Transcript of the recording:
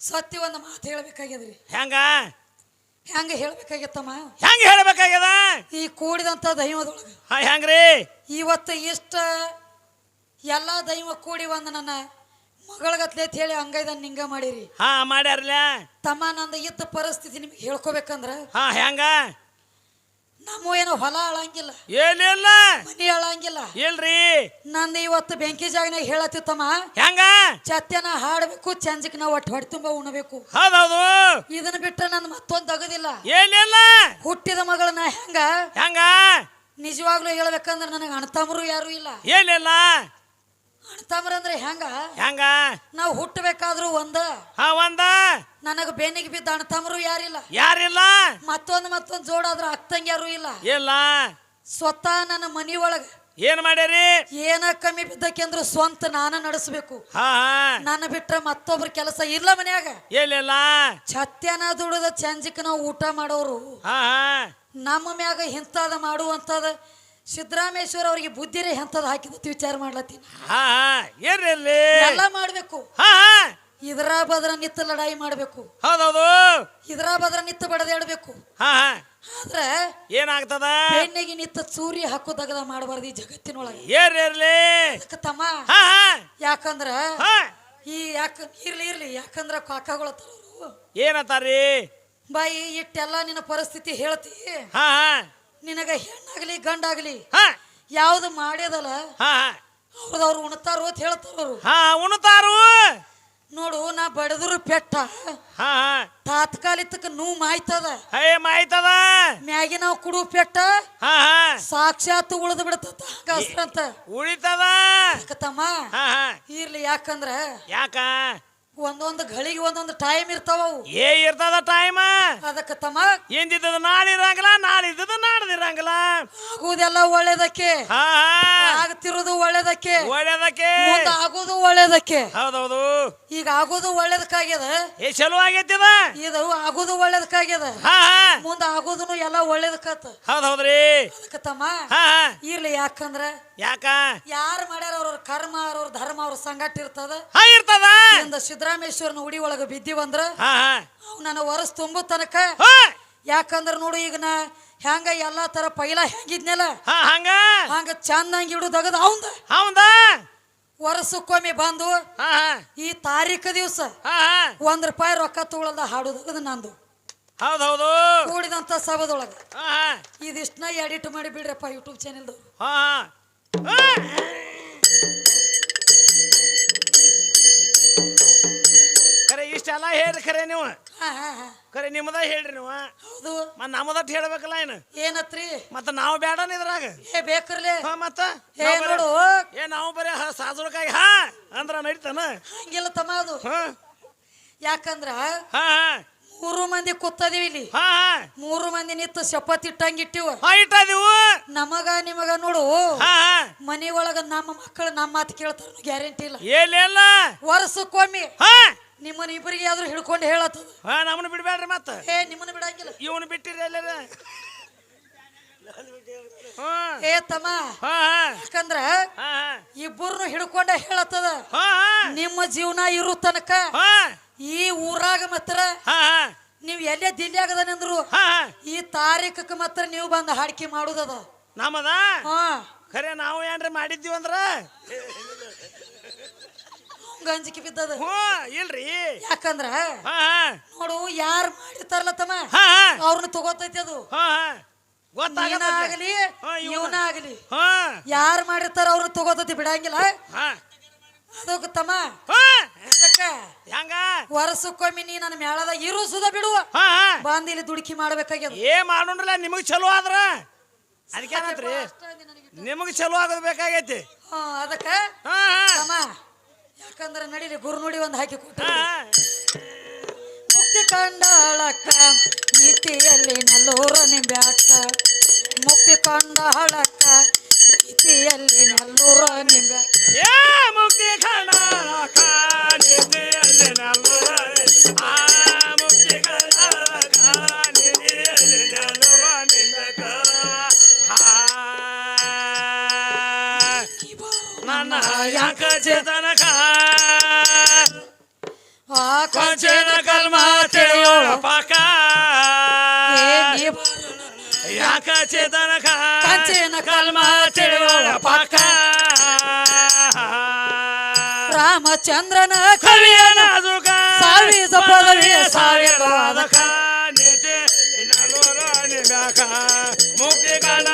ಸತ್ಯ ಒಂದು ಮಾತು ಹೇಳ್ಬೇಕಾಗ್ಯದ್ರಿ. ಹೆಂಗ? ಹೆಂಗ ಹೇಳ್ಬೇಕಾಗ್ಯತ್ತಮ್ಮ? ಹೆಂಗ ಹೇಳ್ಬೇಕಾಗ್ಯದ? ಈ ಕೂಡಿದಂತ ದೈವದೊಳಗ. ಹಾ ಹೆಂಗ್ರಿ? ಇವತ್ತು ಇಷ್ಟ ಎಲ್ಲ ದೈವ ಕೂಡಿ ಒಂದು ನನ್ನ ಮಗಳಗತ್ಲೆ ಅಂತ ಹೇಳಿ ಹಂಗೈದ ನಿಂಗ ಮಾಡಿರಿ. ಹಾ ಮಾಡ್ಯಾರಲ್ಲ ತಮ್ಮ ನಂದ ಇದ್ದ ಪರಿಸ್ಥಿತಿ ನಿಮ್ಗೆ ಹೇಳ್ಕೊಬೇಕಂದ್ರ? ಹಾ ಹೆಂಗ? ನಮ್ಮ ಏನೋ ಹೊಲ ಹಾಳಂಗಿಲ್ಲ ಏನಿಲ್ಲ? ಮನಿ ಹಾಳಂಗಿಲ್ಲ ಇಲ್ರಿ. ನಂದು ಇವತ್ತು ಬೆಂಕಿ ಜಾಗನಾಗ ಹೇಳತ್ತಿತ್ತಮ್ಮ. ಹೆಂಗ? ಚತ್ಯನ ಹಾಡಬೇಕು ಚಂಜಕ್ ನಾವು ಒಟ್ಟು ಹೊಟ್ಟೆ ತುಂಬ ಉಣಬೇಕು. ಹೌದೌದು. ಇದನ್ನ ಬಿಟ್ರೆ ನನ್ನ ಮತ್ತೊಂದು ತಗದಿಲ್ಲ. ಏನಿಲ್ಲ? ಹುಟ್ಟಿದ ಮಗಳನ್ನ ಹೆಂಗ? ಹೆಂಗ? ನಿಜವಾಗ್ಲೂ ಹೇಳ್ಬೇಕಂದ್ರೆ ನನಗೆ ಅಣ್ತಮ್ಮರು ಯಾರು ಇಲ್ಲ. ಏನಿಲ್ಲ? ಹೆಂಗ ಹೆಂಗ ನಾವು ಹುಟ್ಟಬೇಕಾದ್ರೂ ಒಂದ. ಹಾ ಒಂದ. ನನಗೆ ಬೇನಿಗೆ ಬಿದ್ದ ಅಣ್ತಮ್ಮರು ಯಾರಿಲ್ಲ. ಯಾರಿಲ್ಲ? ಮತ್ತೊಂದು ಮತ್ತೊಂದು ಜೋಡಾದ್ರ ಅಕ್ಕಂಗ್ಯಾರು ಇಲ್ಲ. ಇಲ್ಲ. ಸ್ವತಃ ನನ್ನ ಮನಿ ಒಳಗ ಏನ್ ಮಾಡ್ಯಾರಿ? ಏನ ಕಮ್ಮಿ ಬಿದ್ದಕ್ಕೆಂದ್ರು ಸ್ವಂತ ನಾನ ನಡೆಸಬೇಕು. ನನ್ನ ಬಿಟ್ರೆ ಮತ್ತೊಬ್ರ ಕೆಲಸ ಇಲ್ಲ ಮನ್ಯಾಗ. ಏನಿಲ್ಲ ಛತ್ಯನ ದುಡಿದ ಚಂಜಿಕ್ ನಾವು ಊಟ ಮಾಡೋರು. ನಮ್ಮ ಮ್ಯಾಗ ಇಂಥದ ಮಾಡುವಂಥದ ಸಿದ್ದರಾಮೇಶ್ವರ ಅವರಿಗೆ ಬುದ್ಧಿರೇ ಎಂಥದ್ದು ಹಾಕಿದತ್ತು ವಿಚಾರ ಮಾಡ್ಲತ್ತೀನಿ ಹಾ ಎಲ್ಲ ಮಾಡಬೇಕು. ಹಾ ಇದರ ಬದ್ರ ನಿತ್ತ ಲಡಾಯಿ ಮಾಡ್ಬೇಕು. ಹೌದೌದು. ಇದರ ಬದ್ರ ನಿತ್ತ ಬಡದಾಡ್ಬೇಕು. ಹಾ ಆದ್ರೆ ಏನಾಗ್ತದ? ಹೆಣ್ಣಿಗೆ ನಿತ್ತ ಚೂರಿ ತಗದ ಮಾಡಬಾರ್ದು ಈ ಜಗತ್ತಿನೊಳಗೆ. ಅದಕ್ಕೆ ತಮ್ಮ. ಹಾ ಯಾಕಂದ್ರ ಈ ಯಾಕ ಇರ್ಲಿ ಇರ್ಲಿ. ಯಾಕಂದ್ರ ಕಾಕಗಳ ತರೋರು ಏನತ್ತಾರಿ ಬಾಯಿ ಇಟ್ಟೆಲ್ಲ ನಿನ್ನ ಪರಿಸ್ಥಿತಿ ಹೇಳ್ತಿ. ಹಾ. ನಿನಗ ಹೆಣ್ಣಾಗ್ಲಿ ಗಂಡಾಗ್ಲಿ ಹಾ. ಯಾವ್ದು ಮಾಡ್ಯದಲ್ಲ ಅವ್ರದವ್ರು ಉಣ್ತಾರೋ ಅಂತ ಹೇಳ್ತಾರ ಹಾ ಉಣ್ತಾರು? ನೋಡು ನಾ ಬಡದ್ರು ಪೆಟ್ಟ. ತಾತ್ಕಾಲಿಕ ನೂ ಮಾಯ್ತದ. ಮಾಯ್ತದ? ಮ್ಯಾಗಿ ನಾವು ಕುಡು ಪೆಟ್ಟ ಸಾಕ್ಷಾತ್ ಉಳಿದು ಬಿಡತ್ತ ಹಂಗಸ್ರಂತ ಉಳಿತದ? ತಮ್ಮ ಹಾ ಹಾ. ಇರ್ಲಿ ಯಾಕಂದ್ರ ಯಾಕ? ಒಂದೊಂದು ಘಳಿಗೆ ಒಂದೊಂದು ಟೈಮ್ ಇರ್ತಾವ ಅವು ಏ ಇರ್ತದ ಟೈಮ್ ಅದಕ್ಕ ತಮ್ಮ ಎಂದಿದ್ದದ ನಾಳೆ ಇರಂಗಿಲ್ಲ ನಾಳೆ ಇದ್ದದ ನಾಡ್ದಿರಂಗಿಲ್ಲ ಆಗುದೆಲ್ಲ ಒಳ್ಳೇದಕ್ಕೆ. ಹಾ ಆಗ್ತಿರೋದು ಒಳ್ಳೇದಕ್ಕೆ. ಒಳ್ಳೇದಕ್ಕೆ. ಮುಂದ ಆಗೋದು ಒಳ್ಳೇದಕ್ಕೆ. ಹೌದೌದು. ಈಗ ಆಗೋದು ಒಳ್ಳೇದಕ್ಕಾಗ್ಯದ? ಏ ಚಲೋ ಇದು ಆಗೋದು ಒಳ್ಳೇದಕ್ಕಾಗ್ಯದ? ಹಾ ಮುಂದ ಆಗೋದನು ಎಲ್ಲ ಒಳ್ಳೇದಕ್ಕತ್ತ ಹೌದೌದ್ರಿ. ಅದಕ್ಕ ತಮ್ಮ ಇರ್ಲಿ ಯಾಕಂದ್ರ ಯಾಕ? ಯಾರು ಮಾಡ್ಯಾರ ಅವ್ರ ಕರ್ಮ ಅವ್ರ ಧರ್ಮ ಅವ್ರ ಸಂಗಟ ಇರ್ತದ? ಇರ್ತದ. ಸಿದ್ದರಾಮೇಶ್ವರನ ಉಡಿ ಒಳಗ ಬಿದ್ದಿವಂದ್ರ ಅವ್ ನನ್ನ ವರಸ್ ತುಂಬು ತನಕ ಯಾಕಂದ್ರ ನೋಡು ಈಗ ನಾ ಹೆಂಗ ಎಲ್ಲಾ ತರ ಪೈಲ ಹೆಂಗಿದ್ನಲ್ಲ ಹಾ ಹಂಗ? ಹಂಗ ಚಂದಂಗಿ ಇಡುದಗದ ಅವಂದ. ಹೌದ ವರ್ಷಕ್ಕೊಮ್ಮೆ ಬಂದು ಈ ತಾರೀಖ ದಿವಸ ಒಂದ್ ರೂಪಾಯಿ ರೊಕ್ಕ ತಗೊಳದ ಅದು ನಂದು. ಹೌದೌದು ಕೂಡಿದಂತ ಸಭದೊಳಗ. ಇದಿಷ್ಟನ್ನ ಎಡಿಟ್ ಮಾಡಿ ಬಿಡ್ರಪ್ಪ ಯೂಟ್ಯೂಬ್ ಚಾನೆಲ್ದು. ಖರೆ ಇಷ್ಟೆಲ್ಲ ಹೇಳಿ ಖರೆ ನೀವು. ಖರೆ ನಿಮ್ಮದ ಹೇಳ್ರಿ ನೀವು. ಹೌದು. ಮತ್ ನಮ್ಮದಟ್ ಹೇಳ್ಬೇಕಲ್ಲ ಏನು? ಏನತ್ರಿ? ಮತ್ತ ನಾವು ಬೇಡನ ಇದ್ರಾಗ? ಏ ಬೇಕ್ರಿ ಹಾ ಮತ್ತ? ಏ ನೋಡು. ಏ ನಾವು ಬರೀ ಸಾಜುಳಕಾಯಿ ಹಾ ಅಂದ್ರ ನಡೀತಾನ? ಹಂಗಿಲ್ಲ ತಮ್ಮ ಅದು. ಹಾ. ಯಾಕಂದ್ರ ಹಾ ಹಾ. ಮೂರು ಮಂದಿ ಕೂತದೀವಿ ಇಲ್ಲಿ. ಹಾ ಹಾ. ಮೂರು ಮಂದಿ ನಿಂತು ಶಪತ್ ಇಟ್ಟಂಗಿಟ್ಟಿವ ಹಾ ಇಟ್ಟದಿವು. ನಮಗ ನಿಮಗ ನೋಡು. ಹಾ ಹಾ. ಮನಿ ಒಳಗ ನಮ್ಮ ಮಕ್ಕಳು ನಮ್ಮ ಮಾತು ಕೇಳ್ತಾರ ಗ್ಯಾರಂಟಿ ಇಲ್ಲ. ಏನಿಲ್ಲ. ವರ್ಷಕ್ಕೊಮ್ಮೆ ಹಾ. ನಿಮ್ಮನ್ನ ಇಬ್ಬರಿಗೆ ಆದ್ರೂ ಹಿಡ್ಕೊಂಡು ಹೇಳತ್ತದ? ಹಾ ನಮ್ಮನ್ನ ಬಿಡ್ಬೇಡ್ರಿ ಮತ್ತ. ಏ ನಿಮ್ಮನ್ನ ಬಿಡಂಗಿಲ್ಲ. ಇವನು ಬಿಟ್ಟಿರಿ ಎಲ್ಲರ? ಏ ತಮ್ಮ. ಯಾಕಂದ್ರ ಇಬ್ಬರನ್ನು ಹಿಡ್ಕೊಂಡ ಹೇಳತ್ತದ. ನಿಮ್ಮ ಜೀವನ ಇರು ತನಕ ಹಾ. ಈ ಊರಾಗ ಮಾತ್ರ ನೀವು ಎಲ್ಲೇ ದಿಲ್ಲಿ ಆಗದನೆಂದ್ರು ಈ ತಾರೀಕಕ್ಕೆ ಮಾತ್ರ ನೀವು ಬಂದು ಹಾಡಿಕೆ ಮಾಡುದದ. ನಮ್ಮದ? ಹಾ. ಖರೆ ನಾವು ಏನ್ರಿ ಮಾಡಿದ್ದೀವಿ ಅಂದ್ರ ಹಂಗ ಅಂಜಿಕೆ ಬಿದ್ದದ? ಹ್ಞೂ ಇಲ್ರಿ. ಯಾಕಂದ್ರ ಹಾ ಹಾ. ನೋಡು ಯಾರು ಮಾಡಿರ್ತಾರಲ್ಲ ತಮ್ಮ? ಹಾ ಹಾ. ಅವ್ರನ್ನ ತಗೋತೈತಿ ಅದು. ಹಾ ಹಾ. ಗೊತ್ತಾಗಲ್ಲ ಆಗಲಿ ಹಾ, ಇವ್ನ. ಇವನ ಆಗಲಿ ಹಾ. ಯಾರು ಮಾಡಿರ್ತಾರ ಅವ್ರನ್ನ ತಗೋತೈತಿ ಬಿಡಂಗಿಲ್ಲ. ಹಾ. ಅದಕ್ಕೆ ತಮ್ಮ. ಹಾ. ಅದಕ್ಕ ಹೆಂಗ? ವರ್ಷಕ್ಕೊಮ್ಮೆ ನೀ ನನ್ನ ಮೇಳದ ಇರು ಸುದ ಬಿಡುವ ಹಾ ಹಾ. ಬಂದ್ ಇಲ್ಲಿ ದುಡುಕಿ ಮಾಡ್ಬೇಕಾಗ್ಯದ. ಏ ಮಾಡೋಣ್ರಲ್ಲ ನಿಮಗ್ ಚಲೋ ಆದ್ರ? ಅದಕ್ಕೇನತ್ರಿ ನಿಮಗ್ ಚಲೋ ಆಗೋದ್ ಬೇಕಾಗೈತಿ. ಹಾ ಅದಕ್ಕ ಹಾ ಹಾ. ತಮ್ಮ. ಯಾಕಂದ್ರ ನಡಿಲಿ ಗುರು ನೋಡಿ ಒಂದು ಹಾಕಿ ಕೂತ ಮುಕ್ತಿ ಕಂಡಾಳಕ್ಕ ನೀತಿಯಲ್ಲಿ ನಲ್ಲೂರ ನಿಂಬ್ಯಾಕ. ಮುಕ್ತಿ ಕಂಡಾಳಕ್ಕ ನೀತಿಯಲ್ಲಿ ನಲ್ಲೂರ ನಿಂಬ್ಯಾಕ. ಏ ಮುಕ್ತಿ ಕಂಡಾಳಕ್ಕ ನೀತಿಯಲ್ಲಿ ನಲ್ಲೂರ ಆ ಮುಕ್ತಿ ನಿನ್ನಕ. ಆ ನನ್ನ ಯಾಕ ಚೇತನ ಕೊಂಚನ ಕಲ್ಮ ತಿಳಿಯೋಳ ಪಾಕ. ಯಾಕ ಚೇತನ ಕಂಚಿನ ಕಲ್ಮ ತಿಳಿಯೋಳ ಪಾಕ. ರಾಮಚಂದ್ರನ ಕವಿಯನ ಸಾವಿ ಸಾವಿಸ ಪದವಿ ಸಾವಿರ ಮುಕ್ತಿ ಕಾಣ